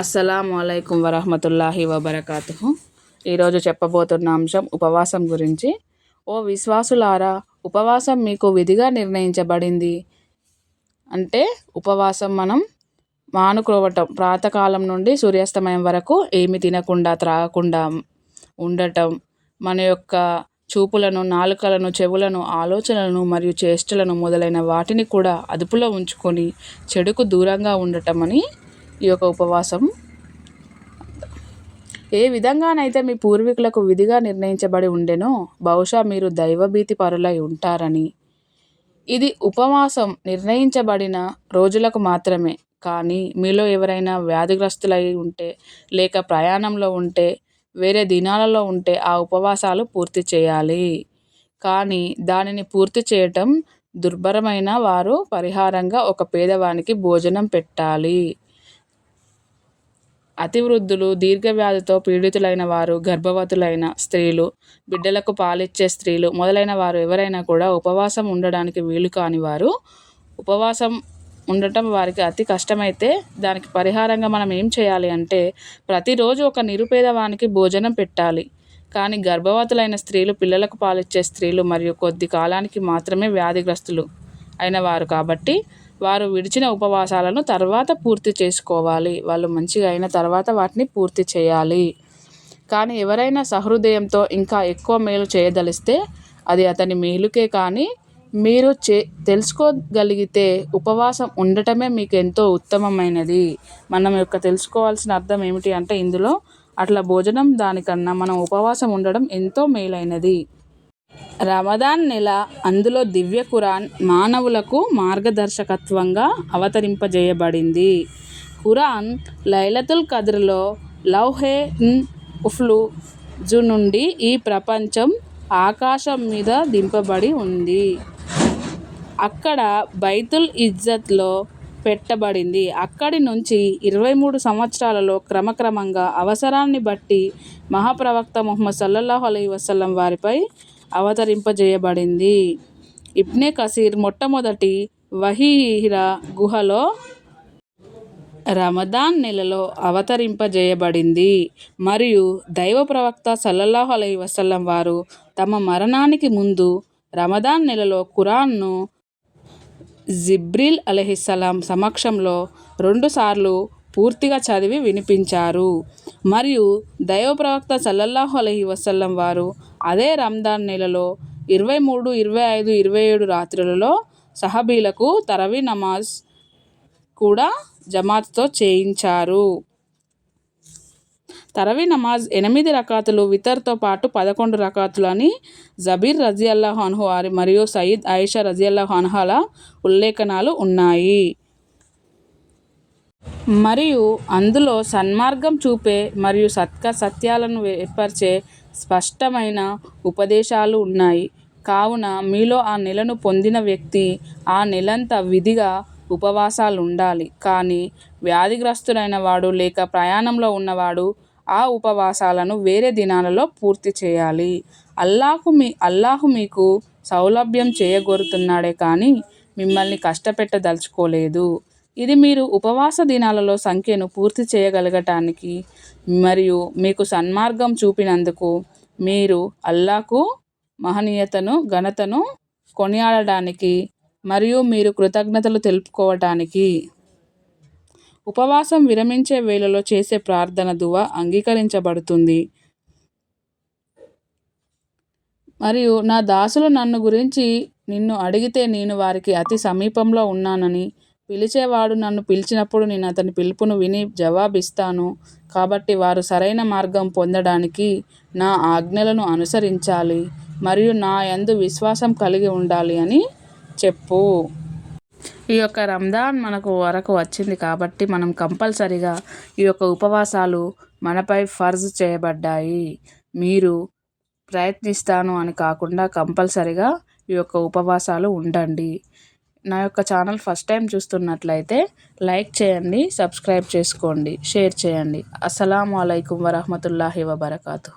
అస్సలం అయికం వరహమతుల్లాహి వబర్కాతు ఈరోజు చెప్పబోతున్న అంశం ఉపవాసం గురించి. ఓ విశ్వాసులారా ఉపవాసం మీకు విధిగా నిర్ణయించబడింది. అంటే ఉపవాసం మనం మానుకోవటం ప్రాతకాలం నుండి సూర్యాస్తమయం వరకు ఏమి తినకుండా త్రాగకుండా ఉండటం మన యొక్క చూపులను నాలుకలను చెవులను ఆలోచనలను మరియు చేష్టలను మొదలైన వాటిని కూడా అదుపులో ఉంచుకొని చెడుకు దూరంగా ఉండటం అని ఈ యొక్క ఉపవాసం ఏ విధంగానైతే మీ పూర్వీకులకు విధిగా నిర్ణయించబడి ఉండెనో బహుశా మీరు దైవభీతి పరులై ఉంటారని. ఇది ఉపవాసం నిర్ణయించబడిన రోజులకు మాత్రమే. కానీ మీలో ఎవరైనా వ్యాధిగ్రస్తులై ఉంటే లేక ప్రయాణంలో ఉంటే వేరే దినాలలో ఉంటే ఆ ఉపవాసాలు పూర్తి చేయాలి. కానీ దానిని పూర్తి చేయటం దుర్భరమైన వారు పరిహారంగా ఒక పేదవానికి భోజనం పెట్టాలి. అతివృద్ధులు దీర్ఘవ్యాధితో పీడితులైన వారు గర్భవతులైన స్త్రీలు బిడ్డలకు పాలిచ్చే స్త్రీలు మొదలైన వారు ఎవరైనా కూడా ఉపవాసం ఉండడానికి వీలు కాని వారు ఉపవాసం ఉండటం వారికి అతి కష్టమైతే దానికి పరిహారంగా మనం ఏం చేయాలి అంటే ప్రతిరోజు ఒక నిరుపేదవానికి భోజనం పెట్టాలి. కానీ గర్భవతులైన స్త్రీలు పిల్లలకు పాలిచ్చే స్త్రీలు మరియు కొద్ది కాలానికి మాత్రమే వ్యాధిగ్రస్తులు అయిన వారు కాబట్టి వారు విడిచిన ఉపవాసాలను తర్వాత పూర్తి చేసుకోవాలి. వాళ్ళు మంచిగా అయిన తర్వాత వాటిని పూర్తి చేయాలి. కానీ ఎవరైనా సహృదయంతో ఇంకా ఎక్కువ మేలు చేయదలిస్తే అది అతని మేలుకే కానీ మీరు చే తెలుసుకోగలిగితే ఉపవాసం ఉండటమే మీకు ఎంతో ఉత్తమమైనది. మనం యొక్క తెలుసుకోవాల్సిన అర్థం ఏమిటి అంటే ఇందులో అట్లా భోజనం దానికన్నా మనం ఉపవాసం ఉండడం ఎంతో మేలైనది. రమదాన్ నెల అందులో దివ్య ఖురాన్ మానవులకు మార్గదర్శకత్వంగా అవతరింపజేయబడింది. ఖురాన్ లైలతుల్ కదర్లో లౌహే ఉఫ్లు జు నుండి ఈ ప్రపంచం ఆకాశం మీద దింపబడి ఉంది. అక్కడ బైతుల్ ఇజ్జత్లో పెట్టబడింది. అక్కడి నుంచి ఇరవై మూడు సంవత్సరాలలో క్రమక్రమంగా అవసరాన్ని బట్టి మహాప్రవక్త ముహమ్మద్ సల్లల్లాహు అలీ వసల్లం వారిపై అవతరింపజేయబడింది. ఇబ్నే కసీర్ మొట్టమొదటి వహీహిరా గుహలో రమదాన్ నెలలో అవతరింపజేయబడింది. మరియు దైవ ప్రవక్త సల్లల్లాహు అలై వసల్లం వారు తమ మరణానికి ముందు రమదాన్ నెలలో ఖురాన్ను జిబ్రిల్ అలహిస్సలాం సమక్షంలో రెండుసార్లు పూర్తిగా చదివి వినిపించారు. మరియు దైవ ప్రవక్త సల్లల్లాహు అలహి వసల్లం వారు అదే రంజాన్ నెలలో ఇరవై మూడు ఇరవై ఐదు ఇరవై ఏడు రాత్రులలో సహబీలకు తరవీ నమాజ్ కూడా జమాత్తో చేయించారు. తరవీ నమాజ్ ఎనిమిది రకాతులు వితర్తో పాటు పదకొండు రకాతులు అని జబీర్ రజియల్లాహు అన్హు మరియు సయీద్ ఆయిషా రజియల్లాహు అన్హాల ఉల్లేఖనాలు ఉన్నాయి. మరియు అందులో సన్మార్గం చూపే మరియు సత్క సత్యాలను ఏర్పరిచే స్పష్టమైన ఉపదేశాలు ఉన్నాయి. కావున మీలో ఆ నెలను పొందిన వ్యక్తి ఆ నెలంతా విధిగా ఉపవాసాలు ఉండాలి కానీ వ్యాధిగ్రస్తుడైన వాడు లేక ప్రయాణంలో ఉన్నవాడు ఆ ఉపవాసాలను వేరే దినాలలో పూర్తి చేయాలి. అల్లాహు మీ అల్లాహు మీకు సౌలభ్యం చేయగోరుతున్నాడే కానీ మిమ్మల్ని కష్టపెట్టదలుచుకోలేదు. ఇది మీరు ఉపవాస దినాలలో సంఖ్యను పూర్తి చేయగలగటానికి మరియు మీకు సన్మార్గం చూపినందుకు మీరు అల్లాకు మహనీయతను ఘనతను కొనియాడడానికి మరియు మీరు కృతజ్ఞతలు తెలుపుకోవటానికి. ఉపవాసం విరమించే వేళలో చేసే ప్రార్థన దువ అంగీకరించబడుతుంది. మరియు నా దాసులు నన్ను గురించి నిన్ను అడిగితే నేను వారికి అతి సమీపంలో ఉన్నానని పిలిచేవాడు నన్ను పిలిచినప్పుడు నేను అతని పిలుపును విని జవాబిస్తాను. కాబట్టి వారు సరైన మార్గం పొందడానికి నా ఆజ్ఞలను అనుసరించాలి మరియు నా యందు విశ్వాసం కలిగి ఉండాలి అని చెప్పు. ఈ యొక్క రంజాన్ మనకు వరకు వచ్చింది కాబట్టి మనం కంపల్సరిగా ఈ యొక్క ఉపవాసాలు మనపై ఫర్జ్ చేయబడ్డాయి. మీరు ప్రయత్నిస్తాను అని కాకుండా కంపల్సరిగా ఈ యొక్క ఉపవాసాలు ఉండండి. నా యొక్క ఛానల్ ఫస్ట్ టైం చూస్తున్నట్లయితే లైక్ చేయండి సబ్స్క్రైబ్ చేసుకోండి షేర్ చేయండి. అస్సలం అయికం వరహమతుల్లాహి వబర్కాతు